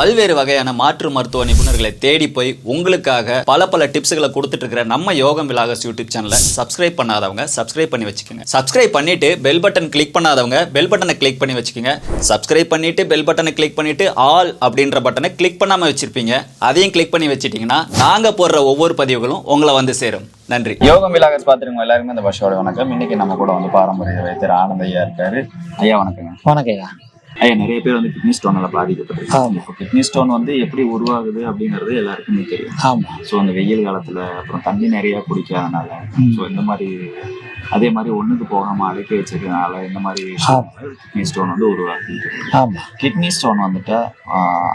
பல்வேறு வகையான மாற்று மருத்துவ நிபுணர்களை தேடி போய் உங்களுக்காக பல பல டிப்ஸ்களை கொடுத்துட்டு இருக்கிற நம்ம யோகம் விலாகஸ் யூடியூப் சேனலை சப்ஸ்கிரைப் பண்ணாதவங்க சப்ஸ்கிரைப் பண்ணி வச்சுக்கோங்க. சப்ஸ்கிரைப் பண்ணிட்டு பெல் பட்டன் கிளிக் பண்ணாதவங்க பெல் பட்டனை கிளிக் பண்ணி வச்சுக்கோங்க. சப்ஸ்கிரைப் பண்ணிட்டு பெல் பட்டனை கிளிக் பண்ணிட்டு ஆல் அப்படின்ற பட்டனை கிளிக் பண்ணாம வச்சிருப்பீங்க. அதையும் கிளிக் பண்ணி வச்சிட்டீங்கன்னா நாங்க போடுற ஒவ்வொரு பதிவுகளும் உங்களை வந்து சேரும். நன்றி. யோகம் விலாகஸ் பார்த்துருங்க எல்லாருமே இந்த வருஷோட வணக்கம். இன்னைக்கு நம்ம கூட வந்து பாரம்பரிய வைத்தியர் ஆனந்த் ஐயா இருக்காரு. ஐயா வணக்கங்க. வணக்கம்யா ஐயா நிறைய பேர் வந்து கிட்னி ஸ்டோனால பாதிக்கப்பட்டிருக்காங்க. இப்போ கிட்னி ஸ்டோன் வந்து எப்படி உருவாகுது அப்படிங்கிறது எல்லாருக்குமே தெரியும் ஆமா ஸோ அந்த வெயில் காலத்துல அப்புறம் தண்ணி நிறைய குடிக்காதனால. ஸோ இந்த மாதிரி அதே மாதிரி ஒண்ணுக்கு போகாம அடக்கி வச்சதுனால இந்த மாதிரி கிட்னி ஸ்டோன் வந்து உருவாகுது. ஆமா. கிட்னி ஸ்டோன் வந்துட்டா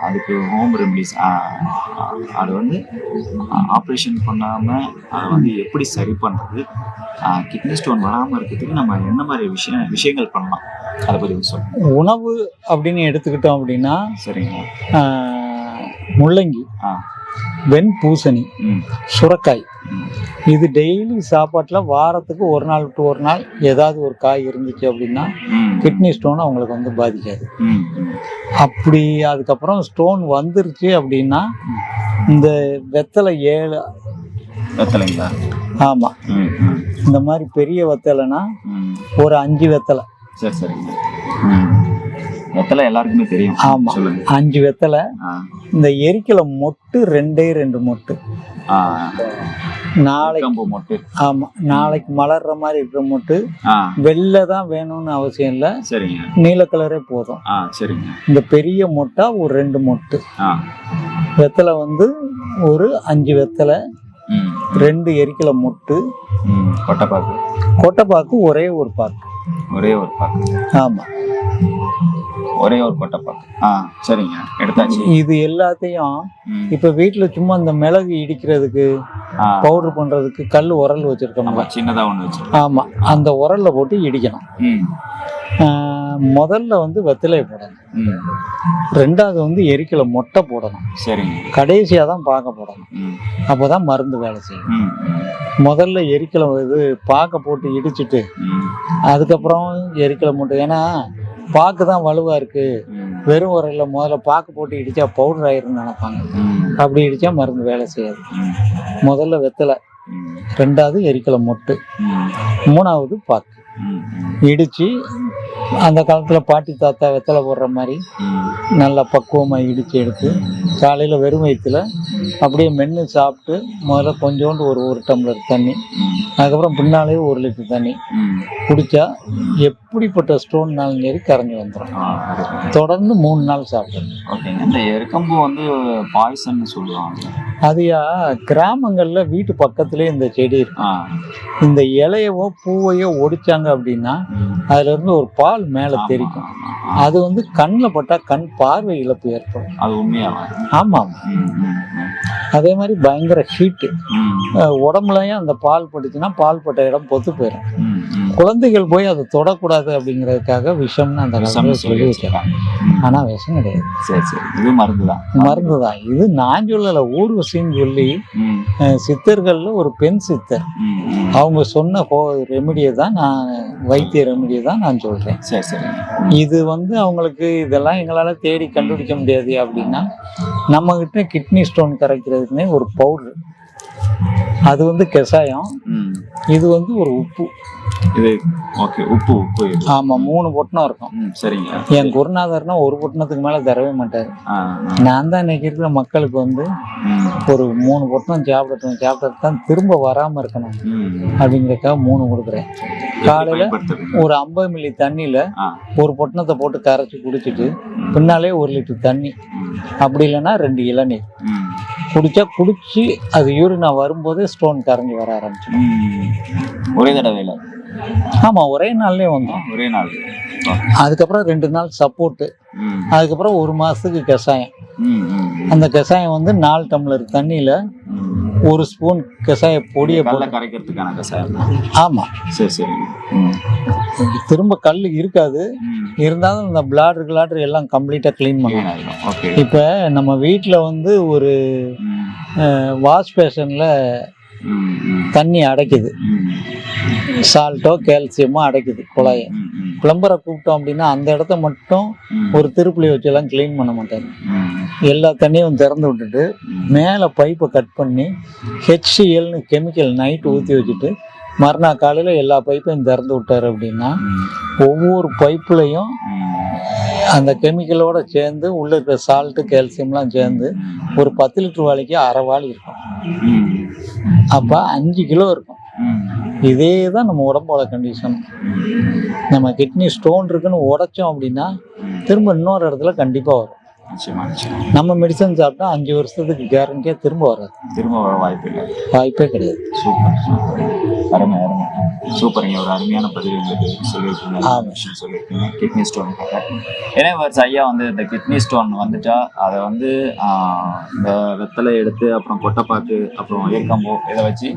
அதுக்கு ஹோம் ரெமடிஸ் அது வந்து ஆப்ரேஷன் பண்ணாம அதை வந்து எப்படி சரி பண்றது? கிட்னி ஸ்டோன் வராம இருக்கிறதுக்கு நம்ம என்ன மாதிரி விஷயம் விஷயங்கள் பண்ணலாம்? அதை பத்தி கொஞ்சம் சொல்லுங்க. உணவு அப்படின்னு எடுத்துக்கிட்டோம் அப்படின்னா சரிங்க. ஆஹ், முள்ளங்கி ஆ. வெண் பூசணி சுரக்காய் இது டெய்லி சாப்பாட்டில் வாரத்துக்கு ஒரு நாள் விட்டு ஒரு நாள் ஏதாவது ஒரு காய் இருந்துச்சு அப்படின்னா கிட்னி ஸ்டோன் அவங்களுக்கு வந்து பாதிக்காது. அப்படி அதுக்கப்புறம் ஸ்டோன் வந்துருச்சு அப்படின்னா இந்த வெத்தலை ஏழு. வெத்தலைங்களா? ஆமாம் இந்த மாதிரி பெரிய வெத்தலைனா ம். ஒரு அஞ்சு வெத்தலை. சரி. ம். வெத்தலை எல்லாருக்குமே தெரியும். ஆமா. அஞ்சு வெத்தலை இந்த எரிக்கலை மொட்டு ரெண்டே ரெண்டு மொட்டு. நாளைக்கு மொட்டு. ஆமா. நாளைக்கு மலர்ற மாதிரி இருக்கிற மொட்டு. வெள்ளை தான் வேணும்னு அவசியம் இல்லை. சரிங்க. நீல கலரே போதும். சரிங்க. இந்த பெரிய மொட்டா ஒரு ரெண்டு மொட்டு. வெத்தலை வந்து ஒரு அஞ்சு வெத்தலை ரெண்டு எரிக்கலை மொட்டு. கொட்டைப்பாக்கு. கொட்டைப்பாக்கு ஒரே ஒரு பாக்கு. ஒரே ஒரு பாக்கு. ஆமா. ஒரே ஒரு கொட்டைப்பாக்கு ஆ. சரிங்க. எடுத்தாச்சு. இது எல்லாத்தையும் இப்ப வீட்டுல சும்மா இந்த மிளகு இடிக்கிறதுக்கு பவுடர் பண்றதுக்கு கல் உரல் வச்சிருக்கோம்ல. ஆமா சின்னதா ஒண்ணு வச்சிருக்கோம். ஆமா. அந்த உரல்ல போட்டு இடிக்கணும். முதல்ல வந்து வெத்தலையை போடணும். ம். ரெண்டாவது வந்து எரிக்கலை மொட்டை போடணும். சரிங்க. கடைசியாக தான் பார்க்க போடணும். அப்போ தான் மருந்து வேலை செய்யும். ம் முதல்ல எரிக்கலை இது பாக்க போட்டு இடிச்சிட்டு அதுக்கப்புறம் எரிக்கலை மூட்டை. ஏன்னா பாக்கு தான் வலுவாக இருக்கு. ம். வெறும் உரையில் முதல்ல பாக்கு போட்டு இடிச்சா பவுடர் ஆயிரும்னு நினைப்பாங்க. அப்படி இடிச்சா மருந்து வேலை செய்யாது. முதல்ல வெத்தலை ரெண்டாவது எரிக்கலை மொட்டு மூணாவது பாக்கு. இடிச்சு அந்த காலத்தில் பாட்டி தாத்தா வெத்தலை போடுற மாதிரி நல்லா பக்குவமாக இடித்து எடுத்து காலையில் வெறும் வயிற்றுல அப்படியே மென்று சாப்பிட்டு முதல்ல கொஞ்சோண்டு ஒரு ஒரு டம்ளர் தண்ணி. அதுக்கப்புறம் பின்னாலே ஒரு லிட்டர் தண்ணி குடித்தா எப்படிப்பட்ட ஸ்டோன்னாலும் சரி கரைஞ்சி வந்துடும். தொடர்ந்து மூணு நாள் சாப்பிடணும். ஓகேங்க. இந்த எருக்கம்பு வந்து பாய்சன் சொல்லுவாங்க. அதுயா கிராமங்களில் வீட்டு பக்கத்துலேயே இந்த செடி இருக்கும் இந்த இலையவோ பூவையோ ஒடிச்சாங்க அப்படின்னா ம். அதுல இருந்து ஒரு பால் மேலே தெரிக்கும். அது வந்து கண்ணில் பட்டால் கண் பார்வை இழப்பு ஏற்படும். அது உண்மையாவா ஆமாம். அதே மாதிரி பயங்கர ஹீட்டு உடம்புலயும் அந்த பால் பட்டுச்சுன்னா பால் பட்ட இடம் பொத்து போயிடும் குழந்தைகள் போய் அதை தொடக்கூடாது அப்படிங்கிறதுக்காக விஷம்னு அந்த காலத்துல சொல்லி வச்சிருக்காங்க. வச்சிருக்காங்க. ஆனா விஷம் கிடையாது. சரி சரி. இது மருந்து தான் மருந்து தான் இது நான் சொல்லல ஊர்வசின்னு சொல்லி சித்தர்கள்ல ஒரு பெண் சித்தர். அவங்க சொன்ன ஹோ ரெமிடியை தான் நான் வைத்திய ரெமிடியை தான் நான் சொல்றேன். சரி சரி. இது வந்து அவங்களுக்கு இதெல்லாம் எங்களால தேடி கண்டுபிடிக்க முடியாது அப்படின்னா நம்ம கிட்ட கிட்னி ஸ்டோன் கரைக்கிறதுக்குனே ஒரு பவுடர் அது வந்து கஷாயம். இது வந்து ஒரு உப்பு. இது ஓகே உப்பு உப்பு இது. ஆமா மூணு பொட்டணம் இருக்கும். ம் சரிங்க. என் குருநாதர்னா ஒரு பொட்டணத்துக்கு மேல தரவே மாட்டாரு. நான் தான் இன்னைக்கு இருக்கிற மக்களுக்கு வந்து ஒரு மூணு பொட்டணம் சாப்பிடட்டும் சாப்பிட்டு தான் திரும்ப வராம இருக்கணும். ம். அப்படிங்கறதுக்காக மூணு கொடுக்குறேன். காலையில? ஒரு ஐம்பது மில்லி தண்ணியில ஒரு பொட்டணத்தை போட்டு கரைச்சி குடிச்சிட்டு பின்னாலே ஒரு லிட்டர் தண்ணி. அப்படி இல்லைன்னா ரெண்டு இளநீர். குடிச்சா குடிச்சு அது யூரினா வரும்போதே ஸ்டோன் கரைஞ்சி வர ஆரம்பிச்சிடும். ஒரே தடவையில்? ஆமா ஒரே நாள்லயே வந்துடும் ஒரே நாள். அதுக்கப்புறம் ரெண்டு நாள் சப்போர்ட்டு அதுக்கப்புறம் ஒரு மாசத்துக்கு கஷாயம். அந்த கஷாயம் வந்து நாலு டம்ளர் தண்ணியில. ஒரு ஸ்பூன் கஷாய பொடியை போட்டு கரைக்கிறதுக்கான கசாயம் ஆமா. சரி சரி. திரும்ப கல் இருக்காது. இருந்தாலும் இந்த பிளாட்ரு கிளாட்ரு எல்லாம் கம்ப்ளீட்டா க்ளீன் பண்ணணும் இப்ப நம்ம வீட்ல வந்து ஒரு வாஷ் பேஷன்ல தண்ணி அடைக்குது. சால்ட்டோ கால்சியமோ அடைக்குது குழாயை. பிளம்பரை கூப்பிட்டோம் அப்படின்னா அந்த இடத்த மட்டும். ஒரு திருப்புளி வச்செல்லாம் க்ளீன் பண்ண மாட்டாரு ம். எல்லா தண்ணியும் திறந்து விட்டுட்டு மேலே பைப்பை கட் பண்ணி ஹெச்சிஎல்னு கெமிக்கல் நைட் ஊற்றி வச்சுட்டு மறுநாள் காலையில் எல்லா பைப்பையும் திறந்து விட்டாரு அப்படின்னா. ஒவ்வொரு பைப்புலையும். அந்த கெமிக்கலோட சேர்ந்து உள்ள இருக்கிற சால்ட்டு கால்சியம்லாம் சேர்ந்து ஒரு பத்து லிட்டர் வாளிக்கு அரை வாளி இருக்கும். அப்போ அஞ்சு கிலோ இருக்கும். இதே தான் நம்ம உடம்போட கண்டிஷன் நம்ம கிட்னி ஸ்டோன் இருக்குன்னு உடைச்சோம் அப்படின்னா திரும்ப இன்னொரு இடத்துல கண்டிப்பாக வரும். நம்ம மெடிசன் சாப்பிட்டா அஞ்சு வருஷத்துக்கு கேரண்டியாக திரும்ப வராது. திரும்ப வர வாய்ப்பு இல்லை. வாய்ப்பே கிடையாது. Super super. அருமை அருமை. சூப்பருங்க ஒரு அருமையான பதிவு உங்களுக்கு சொல்லியிருக்கீங்க. சொல்லியிருக்கீங்க. கிட்னி ஸ்டோன் ஏன்னா வருஷம் ஐயா வந்து இந்த கிட்னி ஸ்டோன் வந்துட்டா அதை வந்து இந்த வெத்தலை எடுத்து அப்புறம் கொட்டைப்பாக்கு அப்புறம் ஏற்கம்போ இதை வச்சு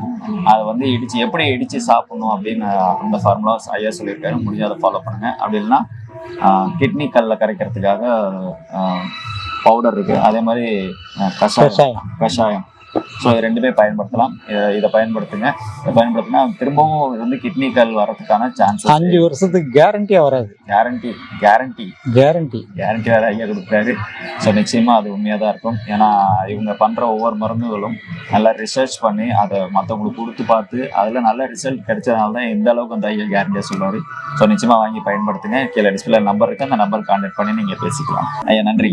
அதை வந்து இடிச்சு எப்படி இடிச்சு சாப்பிடணும் அப்படின்னு அந்த ஃபார்முலா ஐயா சொல்லியிருக்காரு. முடிஞ்ச அதை ஃபாலோ பண்ணுங்க. அப்படி இல்லைன்னா கிட்னி கல்ல கரைக்கிறதுக்காக பவுடர் இருக்கு. அதே மாதிரி கஷாயம். கஷாயம். ஸோ இது ரெண்டுமே பயன்படுத்தலாம். இதை- இதை பயன்படுத்துங்க. இதை பயன்படுத்தினா திரும்பவும் இது வந்து கிட்னி கல் வரதுக்கான சான்சஸ் அஞ்சு வருஷத்துக்கு கேரண்டியாக வராது. கேரண்டி கேரண்டி கேரண்டி கேரண்டி வேற ஐயா கொடுக்குறாரு. ஸோ நிச்சயமா அது உண்மையாக தான் இருக்கும். ஏன்னா இவங்க பண்ற ஒவ்வொரு மருந்துகளும் நல்லா ரிசர்ச் பண்ணி அதை மற்றவங்களுக்கு கொடுத்து பார்த்து அதில் நல்ல ரிசல்ட் கிடைச்சதுனால தான் இந்த அளவுக்கு அந்த ஐயா கேரண்டியாக சொல்லுவார். ஸோ நிச்சயமா வாங்கி பயன்படுத்துங்க. கீழே டிஸ்பிளே நம்பர் இருக்கு. அந்த நம்பர் கான்டாக்ட் பண்ணி நீங்கள் பேசிக்கலாம். ஐயா நன்றி.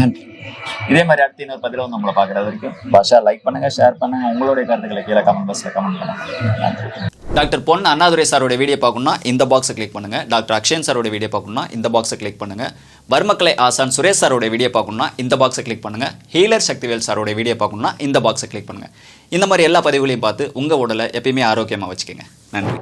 நன்றி. இதே மாதிரி அடுத்த இன்னொரு பதில வந்து உங்களை பார்க்குறது வரைக்கும். பாஷா லைக் பண்ணுங்க ஷேர் பண்ணுங்க. உங்களுடைய கருத்துக்களை கீழே கமெண்ட் பாக்ஸில் கமெண்ட் பண்ணுங்க. நன்றி. டாக்டர் பொன் அண்ணாதுரை சாரோட வீடியோ பார்க்கணும்னா இந்த பாக்ஸை கிளிக் பண்ணுங்க. டாக்டர் அக்ஷயன் சாரோட வீடியோ பார்க்கணும்னா இந்த பாக்ஸை கிளிக் பண்ணுங்க. வர்மக்கலை ஆசான் சுரேஷ் சாரோட வீடியோ பார்க்கணும்னா இந்த பாக்ஸை கிளிக் பண்ணுங்க. ஹீலர் சக்திவேல் சாரோட வீடியோ பார்க்கணும்னா இந்த பாக்ஸை கிளிக் பண்ணுங்க. இந்த மாதிரி எல்லா பதிவுகளையும் பார்த்து உங்கள் உடலை எப்பயுமே ஆரோக்கியமாக வச்சுக்கோங்க. நன்றி.